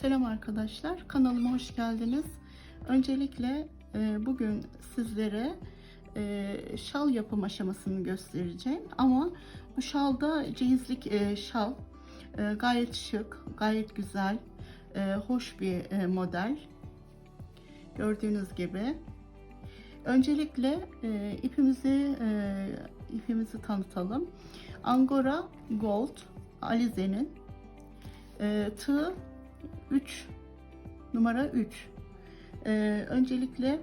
Selam arkadaşlar, kanalıma hoş geldiniz. Öncelikle e, bugün sizlere e, şal yapım aşamasını göstereceğim. Ama bu şalda ceyizlik e, şal. E, gayet şık, gayet güzel, e, hoş bir e, model. Gördüğünüz gibi. Öncelikle e, ipimizi e, ipimizi tanıtalım. Angora Gold Alize'nin e, tığ 3 numara 3 ee, öncelikle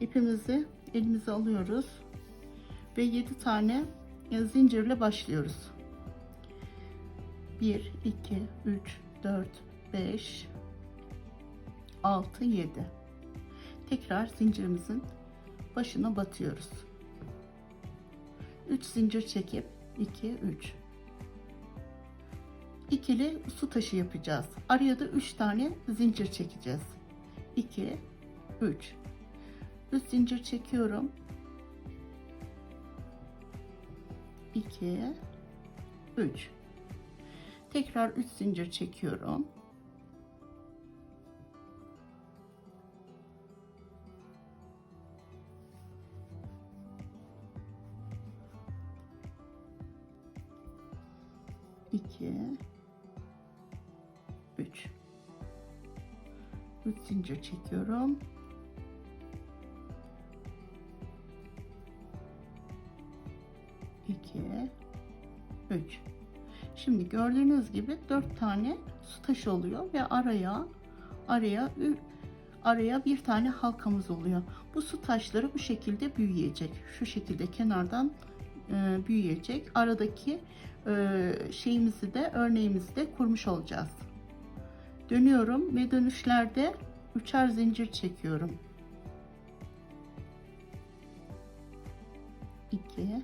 ipimizi elimize alıyoruz ve 7 tane e, zincirle başlıyoruz. 1 2 3 4 5 6 7 tekrar zincirimizin başına batıyoruz. 3 zincir çekip 2 3 ikili su taşı yapacağız. Araya da 3 tane zincir çekeceğiz. 2 3 3 zincir çekiyorum. 2 3 Tekrar 3 zincir çekiyorum. İki, 3 zincir çekiyorum. İki üç. Şimdi gördüğünüz gibi dört tane su taşı oluyor ve araya araya araya bir tane halkamız oluyor. Bu su taşları bu şekilde büyüyecek. Şu şekilde kenardan e, büyüyecek. Aradaki e, şeyimizi de örneğimizi de kurmuş olacağız dönüyorum ve dönüşlerde üçer zincir çekiyorum. 2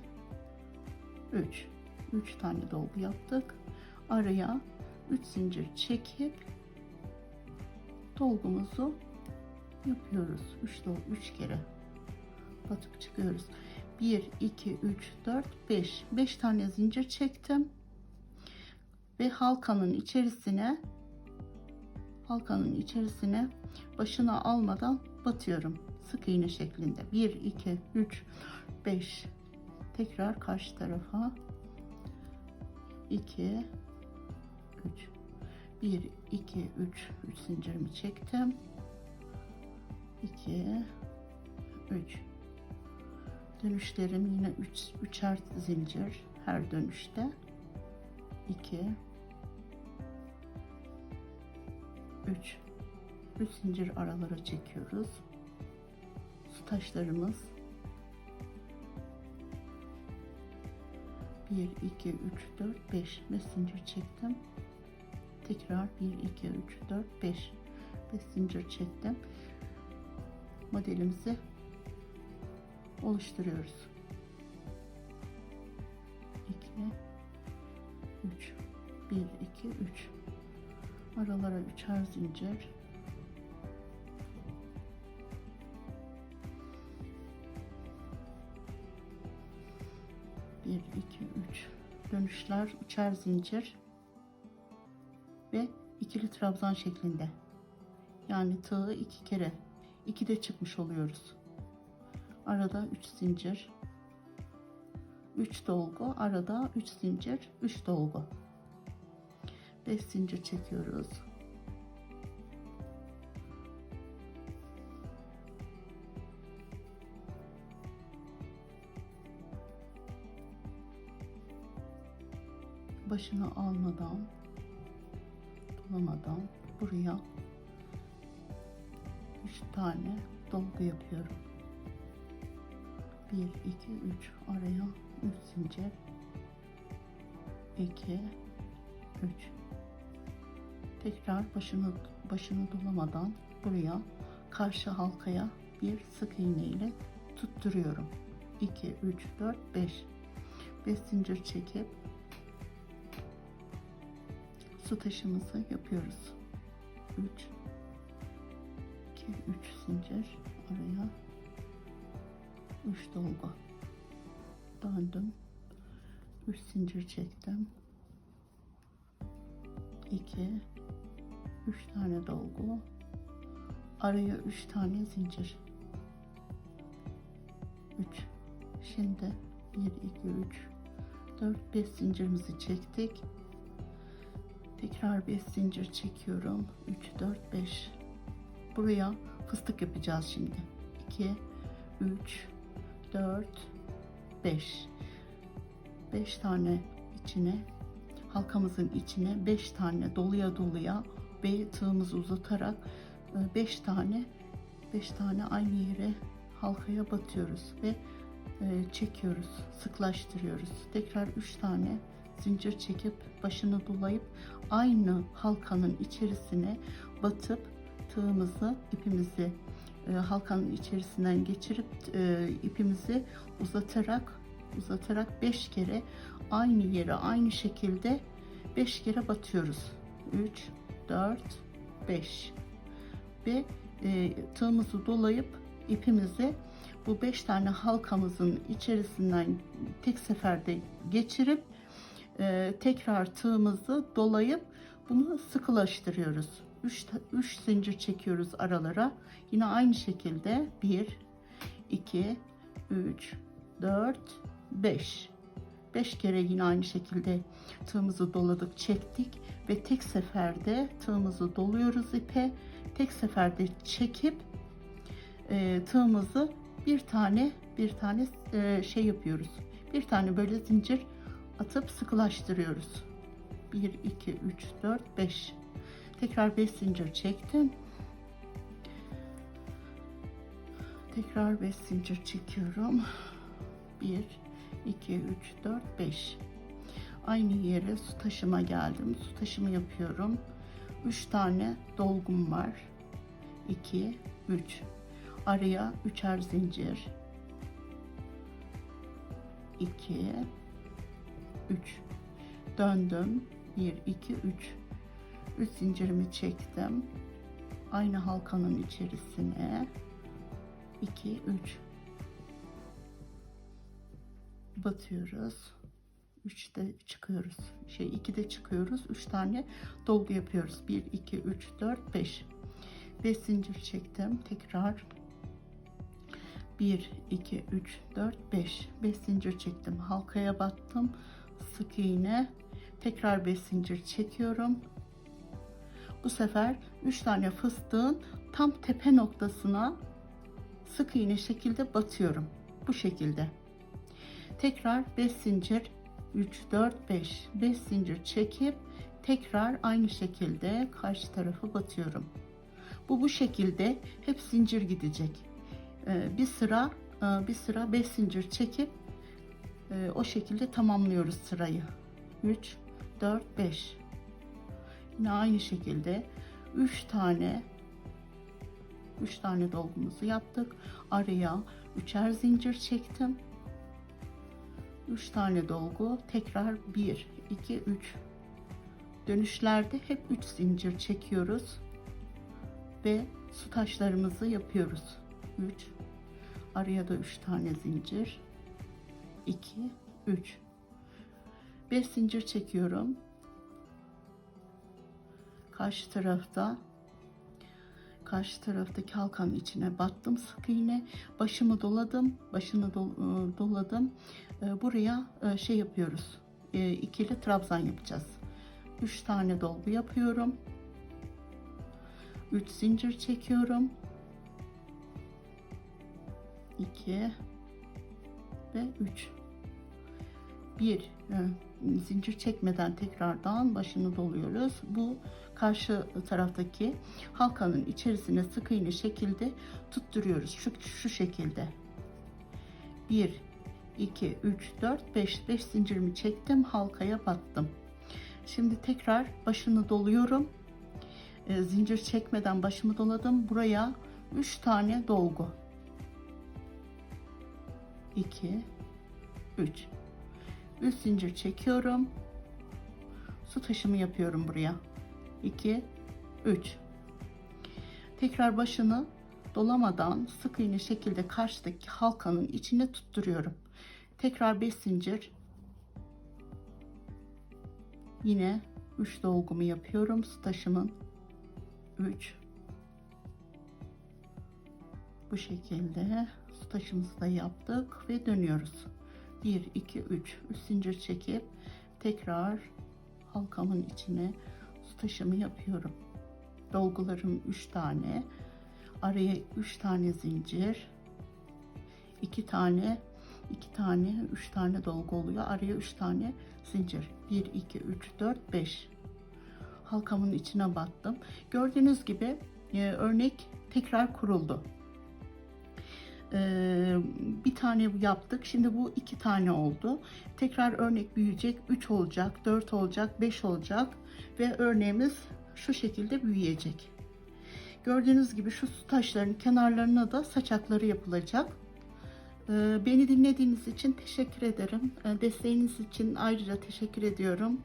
3 3 tane dolgu yaptık. Araya 3 zincir çekip dolgumuzu yapıyoruz. 3 dolgu 3 kere batıp çıkıyoruz. 1 2 3 4 5 5 tane zincir çektim. Ve halkanın içerisine halkanın içerisine başına almadan batıyorum. Sık iğne şeklinde. 1, 2, 3, 5. Tekrar karşı tarafa. 2, 3. 1, 2, 3. 3 zincirimi çektim. 2, 3. Dönüşlerim yine 3 üç, üçer zincir her dönüşte. 2 3 3 zincir aralara çekiyoruz. Su taşlarımız. 1 2 3 4 5 5 zincir çektim. Tekrar 1 2 3 4 5 5 zincir çektim. Modelimizi oluşturuyoruz. 2 3 1 2 3 aralara üçer zincir. Bir iki üç. Dönüşler üçer zincir. Ve ikili trabzan şeklinde. Yani tığı iki kere. İki de çıkmış oluyoruz. Arada üç zincir. 3 dolgu arada 3 zincir 3 dolgu 5 zincir çekiyoruz. Başını almadan, dolamadan buraya 3 tane dolgu yapıyorum. 1 2 3 araya 3 zincir 2 3 tekrar başını başını dolamadan buraya karşı halkaya bir sık iğne ile tutturuyorum. 2 3 4 5 5 zincir çekip su taşımızı yapıyoruz. 3 2 3 zincir araya 3 dolgu. Döndüm. 3 zincir çektim 2 3 tane dolgu. Araya 3 tane zincir. 3. Şimdi 1 2 3 4 5 zincirimizi çektik. Tekrar 5 zincir çekiyorum. 3 4 5. Buraya fıstık yapacağız şimdi. 2 3 4 5 5 tane içine halkamızın içine 5 tane doluya doluya ve tığımızı uzatarak 5 tane 5 tane aynı yere halkaya batıyoruz ve e, çekiyoruz, sıklaştırıyoruz. Tekrar 3 tane zincir çekip başını dolayıp aynı halkanın içerisine batıp tığımızı, ipimizi e, halkanın içerisinden geçirip e, ipimizi uzatarak uzatarak 5 kere aynı yere aynı şekilde 5 kere batıyoruz. 3 4 5 ve e, tığımızı dolayıp ipimizi bu 5 tane halkamızın içerisinden tek seferde geçirip e, tekrar tığımızı dolayıp bunu sıkılaştırıyoruz. 3 3 zincir çekiyoruz aralara. Yine aynı şekilde 1 2 3 4 5 5 kere yine aynı şekilde tığımızı doladık, çektik ve tek seferde tığımızı doluyoruz ipe. Tek seferde çekip e, tığımızı bir tane bir tane e, şey yapıyoruz. Bir tane böyle zincir atıp sıkılaştırıyoruz. 1 2 3 4 5. Tekrar 5 zincir çektim. Tekrar 5 zincir çekiyorum. 1 2 3 4 5. Aynı yere su taşıma geldim. Su taşımı yapıyorum. 3 tane dolgum var. 2 3 araya üçer zincir 2 3 döndüm 1 2 3 3 zincirimi çektim aynı halkanın içerisine 2 3 batıyoruz. 3'te çıkıyoruz. Şey 2'de çıkıyoruz. 3 tane dolgu yapıyoruz. 1 2 3 4 5 5 zincir çektim. Tekrar. 1 2 3 4 5 5 zincir çektim. Halkaya battım. Sık iğne. Tekrar 5 zincir çekiyorum. Bu sefer 3 tane fıstığın tam tepe noktasına sık iğne şekilde batıyorum. Bu şekilde tekrar 5 zincir 3 4 5 5 zincir çekip tekrar aynı şekilde karşı tarafı batıyorum. Bu bu şekilde hep zincir gidecek. Ee, bir sıra e, bir sıra 5 zincir çekip e, o şekilde tamamlıyoruz sırayı. 3 4 5 yine aynı şekilde 3 tane 3 tane dolgumuzu yaptık. Araya üçer zincir çektim 3 tane dolgu tekrar 1 2 3 dönüşlerde hep 3 zincir çekiyoruz ve su taşlarımızı yapıyoruz. 3 araya da 3 tane zincir. 2 3 5 zincir çekiyorum. Karşı tarafta karşı taraftaki halkanın içine battım sık iğne. Başımı doladım başını e, doladım buraya e, şey yapıyoruz ikili trabzan yapacağız 3 tane dolgu yapıyorum 3 zincir çekiyorum 2 ve 3 bir zincir çekmeden tekrardan başını doluyoruz. Bu karşı taraftaki halkanın içerisine sık iğne şekilde tutturuyoruz. Şu, şu şekilde. 1 2 3 4 5 5 zincirimi çektim halkaya battım. Şimdi tekrar başını doluyorum. E, zincir çekmeden başımı doladım. Buraya 3 tane dolgu 2 3 3 zincir çekiyorum su taşımı yapıyorum buraya 2 3 tekrar başını dolamadan sık iğne şekilde karşıdaki halkanın içine tutturuyorum tekrar 5 zincir. Yine 3 dolgumu yapıyorum su taşımın 3 bu şekilde su taşımızı da yaptık ve dönüyoruz. 1 2 3 3 zincir çekip tekrar halkamın içine su taşımı yapıyorum. Dolgularım 3 tane. Araya 3 tane zincir 2 tane 2 tane 3 tane dolgu oluyor. Araya 3 tane zincir. 1 2 3 4 5 halkamın içine battım. Gördüğünüz gibi e, örnek tekrar kuruldu. Ee, bir tane yaptık. Şimdi bu iki tane oldu. Tekrar örnek büyüyecek. 3 olacak 4 olacak 5 olacak ve örneğimiz şu şekilde büyüyecek. Gördüğünüz gibi şu su taşlarının kenarlarına da saçakları yapılacak Beni dinlediğiniz için teşekkür ederim. Ee, Desteğiniz için ayrıca teşekkür ediyorum.